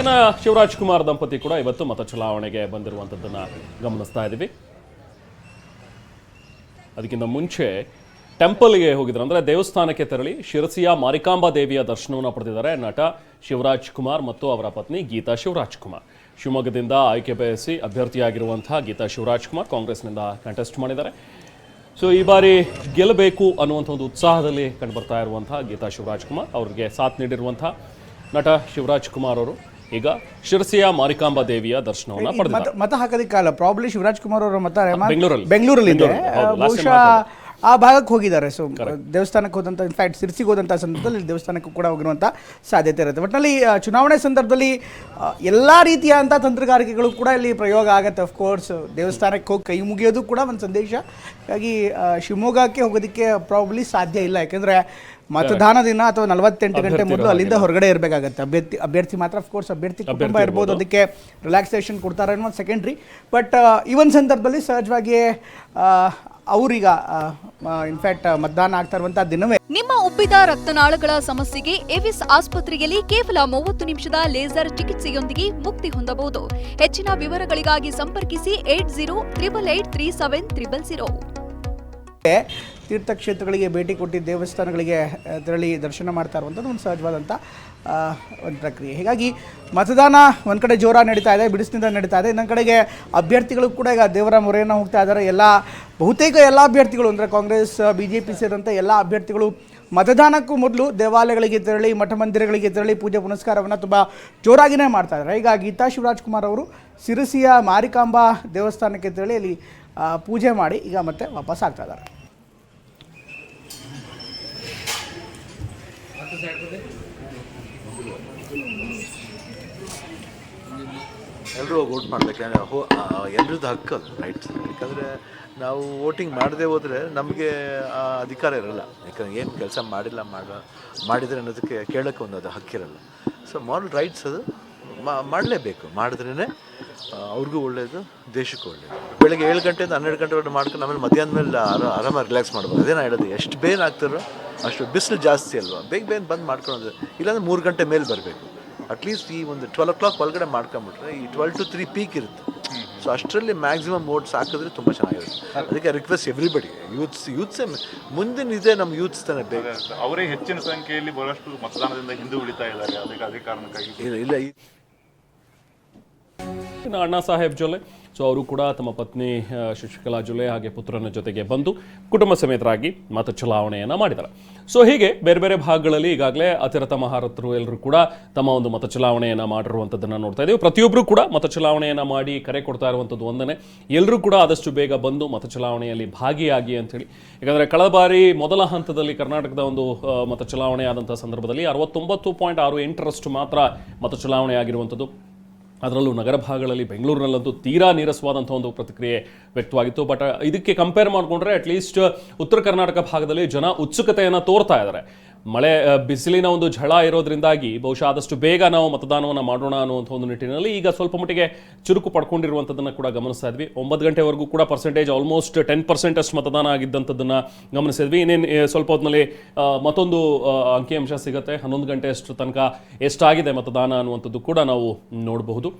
ಇನ್ನು ಶಿವರಾಜ್ ಕುಮಾರ್ ದಂಪತಿ ಕೂಡ ಇವತ್ತು ಮತ ಚಲಾವಣೆಗೆ ಬಂದಿರುವಂಥದ್ದನ್ನು ಗಮನಿಸ್ತಾ ಇದ್ದೀವಿ. ಅದಕ್ಕಿಂತ ಮುಂಚೆ ಟೆಂಪಲ್ಗೆ ಹೋಗಿದ್ರು ಅಂದರೆ ದೇವಸ್ಥಾನಕ್ಕೆ ತೆರಳಿ ಶಿರಸಿಯ ಮಾರಿಕಾಂಬಾ ದೇವಿಯ ದರ್ಶನವನ್ನು ಪಡೆದಿದ್ದಾರೆ ನಟ ಶಿವರಾಜ್ ಕುಮಾರ್ ಮತ್ತು ಅವರ ಪತ್ನಿ ಗೀತಾ ಶಿವರಾಜ್ ಕುಮಾರ್. ಶಿವಮೊಗ್ಗದಿಂದ ಆಯ್ಕೆ ಬಯಸಿ ಅಭ್ಯರ್ಥಿಯಾಗಿರುವಂತಹ ಗೀತಾ ಶಿವರಾಜ್ ಕುಮಾರ್ ಕಾಂಗ್ರೆಸ್ನಿಂದ ಕಂಟೆಸ್ಟ್ ಮಾಡಿದ್ದಾರೆ. ಸೊ ಈ ಬಾರಿ ಗೆಲ್ಲಬೇಕು ಅನ್ನುವಂಥ ಒಂದು ಉತ್ಸಾಹದಲ್ಲಿ ಕಂಡುಬರ್ತಾ ಇರುವಂತಹ ಗೀತಾ ಶಿವರಾಜ್ ಕುಮಾರ್ ಅವರಿಗೆ ಸಾಥ್ ನೀಡಿರುವಂಥ ನಟ ಶಿವರಾಜ್ ಕುಮಾರ್ ಅವರು. ಈಗ ಶಿರಸಿಯ ಮಾರಿಕಾಂಬಾ ದೇವಿಯ ದರ್ಶನವನ್ನ ಮತ ಪಡೆದಿದ್ದಾರೆ. ಮತ ಹಾಕೋದಕ್ಕಾಗಲ್ಲ ಪ್ರಾಬ್ಲಿ ಶಿವರಾಜ್ ಕುಮಾರ್ ಅವರ ಮತ ಬೆಂಗಳೂರಲ್ಲಿ. ಬೆಂಗಳೂರಲ್ಲಿ ಇದೆ. ಬೆಂಗಳೂರಲ್ಲಿ, ಹೌದು, last time ಬಹುಶಃ ಆ ಭಾಗಕ್ಕೆ ಹೋಗಿದ್ದಾರೆ. ಸೊ ದೇವಸ್ಥಾನಕ್ಕೆ ಹೋದಂಥ ಇನ್ಫ್ಯಾಕ್ಟ್ ಸಿರ್ಸಿಗೆ ಹೋದಂಥ ಸಂದರ್ಭದಲ್ಲಿ ದೇವಸ್ಥಾನಕ್ಕೂ ಕೂಡ ಹೋಗಿರುವಂಥ ಸಾಧ್ಯತೆ ಇರುತ್ತೆ. ಒಟ್ಟಿನಲ್ಲಿ ಚುನಾವಣೆ ಸಂದರ್ಭದಲ್ಲಿ ಎಲ್ಲ ರೀತಿಯಾದಂಥ ತಂತ್ರಗಾರಿಕೆಗಳು ಕೂಡ ಇಲ್ಲಿ ಪ್ರಯೋಗ ಆಗುತ್ತೆ ಅಫ್ಕೋರ್ಸ್ ದೇವಸ್ಥಾನಕ್ಕೆ ಹೋಗಿ ಕೈ ಮುಗಿಯೋದು ಕೂಡ ಒಂದು ಸಂದೇಶ. ಹಾಗಾಗಿ ಶಿವಮೊಗ್ಗಕ್ಕೆ ಹೋಗೋದಕ್ಕೆ ಪ್ರಾಬ್ಲಿ ಸಾಧ್ಯ ಇಲ್ಲ. ಯಾಕೆಂದರೆ ಮತದಾನ ದಿನ ಅಥವಾ ನಲವತ್ತೆಂಟು ಗಂಟೆ ಮೊದಲು ಅಲ್ಲಿಂದ ಹೊರಗಡೆ ಇರಬೇಕಾಗತ್ತೆ. ಅಭ್ಯರ್ಥಿ ಅಭ್ಯರ್ಥಿ ಮಾತ್ರ ಅಫ್ಕೋರ್ಸ್ ಅಭ್ಯರ್ಥಿ ಕುಟುಂಬ ಇರ್ಬೋದು. ಅದಕ್ಕೆ ರಿಲ್ಯಾಕ್ಸೇಷನ್ ಕೊಡ್ತಾರೆ ಅನ್ನೋದು ಸೆಕೆಂಡ್ರಿ ಬಟ್ ಈ ಒಂದು ಸಂದರ್ಭದಲ್ಲಿ ಸಹಜವಾಗಿ ಅವರೀಗ ಇನ್ಫ್ಯಾಕ್ಟ್ ಮತದಾನ ಆಗ್ತಾ ಇರುವಂಥ ದಿನವೇ. ನಿಮ್ಮ ಉಬ್ಬಿದ ರಕ್ತನಾಳಗಳ ಸಮಸ್ಯೆಗೆ ಎವಿಸ್ ಆಸ್ಪತ್ರೆಯಲ್ಲಿ ಕೇವಲ ಮೂವತ್ತು ನಿಮಿಷದ ಲೇಸರ್ ಚಿಕಿತ್ಸೆಯೊಂದಿಗೆ ಮುಕ್ತಿ ಹೊಂದಬಹುದು. ಹೆಚ್ಚಿನ ವಿವರಗಳಿಗಾಗಿ ಸಂಪರ್ಕಿಸಿ eight zero triple eight three seven triple zero. ತೀರ್ಥಕ್ಷೇತ್ರಗಳಿಗೆ ಭೇಟಿ ಕೊಟ್ಟು ದೇವಸ್ಥಾನಗಳಿಗೆ ತೆರಳಿ ದರ್ಶನ ಮಾಡ್ತಾ ಇರುವಂಥದ್ದು ಒಂದು ಸಹಜವಾದಂಥ ಒಂದು ಪ್ರಕ್ರಿಯೆ. ಹೀಗಾಗಿ ಮತದಾನ ಒಂದು ಕಡೆ ಜೋರ ನಡೀತಾ ಇದೆ, ಬಿಡಿಸಿನಿಂದ ನಡೀತಾ ಇದೆ. ಇನ್ನೊಂದು ಕಡೆಗೆ ಅಭ್ಯರ್ಥಿಗಳು ಕೂಡ ಈಗ ದೇವರ ಮೊರೆಯನ್ನು ಹೋಗ್ತಾ ಇದ್ದಾರೆ. ಎಲ್ಲ ಬಹುತೇಕ ಎಲ್ಲ ಅಭ್ಯರ್ಥಿಗಳು, ಅಂದರೆ ಕಾಂಗ್ರೆಸ್ ಬಿ ಜೆ ಪಿ ಸೇರಿದಂಥ ಎಲ್ಲ ಅಭ್ಯರ್ಥಿಗಳು ಮತದಾನಕ್ಕೂ ಮೊದಲು ದೇವಾಲಯಗಳಿಗೆ ತೆರಳಿ, ಮಠ ಮಂದಿರಗಳಿಗೆ ತೆರಳಿ ಪೂಜೆ ಪುನಸ್ಕಾರವನ್ನು ತುಂಬ ಜೋರಾಗಿಯೇ ಮಾಡ್ತಾ ಇದ್ದಾರೆ. ಈಗ ಗೀತಾ ಶಿವರಾಜ್ ಕುಮಾರ್ ಅವರು ಸಿರಸಿಯ ಮಾರಿಕಾಂಬಾ ದೇವಸ್ಥಾನಕ್ಕೆ ತೆರಳಿ ಅಲ್ಲಿ ಪೂಜೆ ಮಾಡಿ ಈಗ ಮತ್ತೆ ವಾಪಸ್ ಆಗ್ತಾ ಇದ್ದಾರೆ. ಎಲ್ಲರೂ ವೋಟ್ ಮಾಡಬೇಕು. ಹೋ ಎಲ್ರದ್ದು ಹಕ್ಕು ಅದು ರೈಟ್ಸ್ ಯಾಕಂದರೆ ನಾವು ವೋಟಿಂಗ್ ಮಾಡದೆ ಹೋದರೆ ನಮಗೆ, ಆ, ಅಧಿಕಾರ ಇರಲ್ಲ. ಯಾಕಂದ್ರೆ ಏನು ಕೆಲಸ ಮಾಡಿಲ್ಲ, ಮಾಡ, ಮಾಡಿದರೆ ಅನ್ನೋದಕ್ಕೆ ಕೇಳೋಕ್ಕೆ ಒಂದು ಅದು ಹಕ್ಕಿರಲ್ಲ. ಸೊ ಮಾರಲ್ ರೈಟ್ಸ್ ಅದು. ಮಾಡಲೇಬೇಕು. ಮಾಡಿದ್ರೇ ಅವ್ರಿಗೂ ಒಳ್ಳೆಯದು ದೇಶಕ್ಕೂ ಒಳ್ಳೆಯದು ಬೆಳಗ್ಗೆ ಏಳು ಗಂಟೆಯಿಂದ ಹನ್ನೆರಡು ಗಂಟೆವರೆಗೆ ಮಾಡ್ಕೊಂಡು ಆಮೇಲೆ ಮಧ್ಯಾಹ್ನ ಮೇಲೆ ಆರ ಆರಾಮಾಗಿ ರಿಲ್ಯಾಕ್ಸ್ ಮಾಡ್ಬೋದು. ಅದೇ ಹೇಳೋದು ಎಷ್ಟು ಬೇನ್ ಆಗ್ತಾರೋ ಅಷ್ಟು ಬಿಸಿಲು ಜಾಸ್ತಿ ಅಲ್ವಾ? ಬೇಗ ಬೇಗ ಬಂದು ಮಾಡ್ಕೊಳೋದು ಇಲ್ಲಾಂದ್ರೆ ಮೂರು ಗಂಟೆ ಮೇಲೆ ಬರಬೇಕು. ಅಟ್ಲೀಸ್ಟ್ ಈ ಒಂದು ಟ್ವೆಲ್ ಓ ಕ್ಲಾಕ್ ಒಳಗಡೆ ಮಾಡ್ಕೊಂಬಿಟ್ರೆ ಈ ಟ್ವೆಲ್ ಟು ತ್ರೀ ಪೀಕ್ ಇರುತ್ತೆ. ಸೊ ಅಷ್ಟರಲ್ಲಿ ಮ್ಯಾಕ್ಸಿಮಮ್ ಓಟ್ಸ್ ಹಾಕಿದ್ರೆ ತುಂಬ ಚೆನ್ನಾಗಿರುತ್ತೆ. ಅದಕ್ಕೆ ರಿಕ್ವೆಸ್ಟ್ ಎವ್ರಿಬಡಿ ಯೂತ್ಸ್ ಯೂತ್ಸ್ ಮುಂದಿನ ಇದೆ ನಮ್ಮ ಯೂತ್ಸ್ ತಾನೇ ಬೇಕು. ಅವರೇ ಹೆಚ್ಚಿನ ಸಂಖ್ಯೆಯಲ್ಲಿ ಬಹಳಷ್ಟು ಮತದಾನದಿಂದ ಹಿಂದೆ ಉಳಿತಾ ಇದ್ದಾರೆ. ಅದಕ್ಕೆ ಅದೇ ಕಾರಣಕ್ಕಾಗಿ. ಇಲ್ಲ ಇಲ್ಲ ಇನ್ನು ಅಣ್ಣಾ ಸಾಹೇಬ್ ಜೊಲೆ ಸೊ ಅವರು ಕೂಡ ತಮ್ಮ ಪತ್ನಿ ಶಶಿಕಲಾ ಜೊಲೆ ಹಾಗೆ ಪುತ್ರನ ಜೊತೆಗೆ ಬಂದು ಕುಟುಂಬ ಸಮೇತರಾಗಿ ಮತ ಚಲಾವಣೆಯನ್ನ ಮಾಡಿದ್ದಾರೆ. ಸೊ ಹೀಗೆ ಬೇರೆ ಬೇರೆ ಭಾಗಗಳಲ್ಲಿ ಈಗಾಗಲೇ ಅತಿರಥ ಮಹಾರಥರು ಎಲ್ಲರೂ ಕೂಡ ತಮ್ಮ ಒಂದು ಮತ ಚಲಾವಣೆಯನ್ನ ಮಾಡಿರುವಂಥದ್ದನ್ನು ನೋಡ್ತಾ ಇದ್ದೀವಿ ಪ್ರತಿಯೊಬ್ಬರು ಕೂಡ ಮತ ಚಲಾವಣೆಯನ್ನ ಮಾಡಿ ಕರೆ ಕೊಡ್ತಾ ಇರುವಂಥದ್ದು ಒಂದನೇ ಎಲ್ಲರೂ ಕೂಡ ಆದಷ್ಟು ಬೇಗ ಬಂದು ಮತ ಚಲಾವಣೆಯಲ್ಲಿ ಭಾಗಿಯಾಗಿ ಅಂತೇಳಿ. ಯಾಕಂದರೆ ಕಳೆದ ಬಾರಿ ಮೊದಲ ಹಂತದಲ್ಲಿ ಕರ್ನಾಟಕದ ಒಂದು ಮತ ಚಲಾವಣೆ ಆದಂಥ ಸಂದರ್ಭದಲ್ಲಿ ಅರವತ್ತೊಂಬತ್ತು ಪಾಯಿಂಟ್ ಆರು ಎಂಟರಷ್ಟು ಮಾತ್ರ ಮತ ಚಲಾವಣೆ ಆಗಿರುವಂಥದ್ದು ಅದರಲ್ಲೂ ನಗರ ಭಾಗಗಳಲ್ಲಿ ಬೆಂಗಳೂರಿನಲ್ಲಂತೂ ತೀರಾ ನೀರಸವಾದಂಥ ಒಂದು ಪ್ರತಿಕ್ರಿಯೆ ವ್ಯಕ್ತವಾಗಿತ್ತು. ಬಟ್ ಇದಕ್ಕೆ ಕಂಪೇರ್ ಮಾಡಿಕೊಂಡ್ರೆ ಅಟ್ಲೀಸ್ಟ್ ಉತ್ತರ ಕರ್ನಾಟಕ ಭಾಗದಲ್ಲಿ ಜನ ಉತ್ಸುಕತೆಯನ್ನು ತೋರ್ತಾ ಇದ್ದಾರೆ. ಮಳೆ ಬಿಸಿಲಿನ ಒಂದು ಝಳ ಇರೋದ್ರಿಂದಾಗಿ ಬಹುಶಃ ಆದಷ್ಟು ಬೇಗ ನಾವು ಮತದಾನವನ್ನು ಮಾಡೋಣ ಅನ್ನುವಂಥ ಒಂದು ನಿಟ್ಟಿನಲ್ಲಿ ಈಗ ಸ್ವಲ್ಪ ಮಟ್ಟಿಗೆ ಚುರುಕು ಪಡ್ಕೊಂಡಿರುವಂಥದ್ದನ್ನು ಕೂಡ ಗಮನಿಸ್ತಾ ಇದ್ವಿ. ಒಂಬತ್ತು ಗಂಟೆವರೆಗೂ ಕೂಡ ಪರ್ಸೆಂಟೇಜ್ ಆಲ್ಮೋಸ್ಟ್ ಟೆನ್ ಪರ್ಸೆಂಟ್ ಅಷ್ಟು ಮತದಾನ ಆಗಿದ್ದಂಥದ್ದನ್ನು ಗಮನಿಸಿದ್ವಿ ಇನ್ನೇನು ಸ್ವಲ್ಪ ಹೊತ್ತಿನಲ್ಲಿ ಮತ್ತೊಂದು ಅಂಕಿಅಂಶ ಸಿಗುತ್ತೆ. ಹನ್ನೊಂದು ಗಂಟೆ ಅಷ್ಟು ತನಕ ಎಷ್ಟಾಗಿದೆ ಮತದಾನ ಅನ್ನುವಂಥದ್ದು ಕೂಡ ನಾವು ನೋಡಬಹುದು.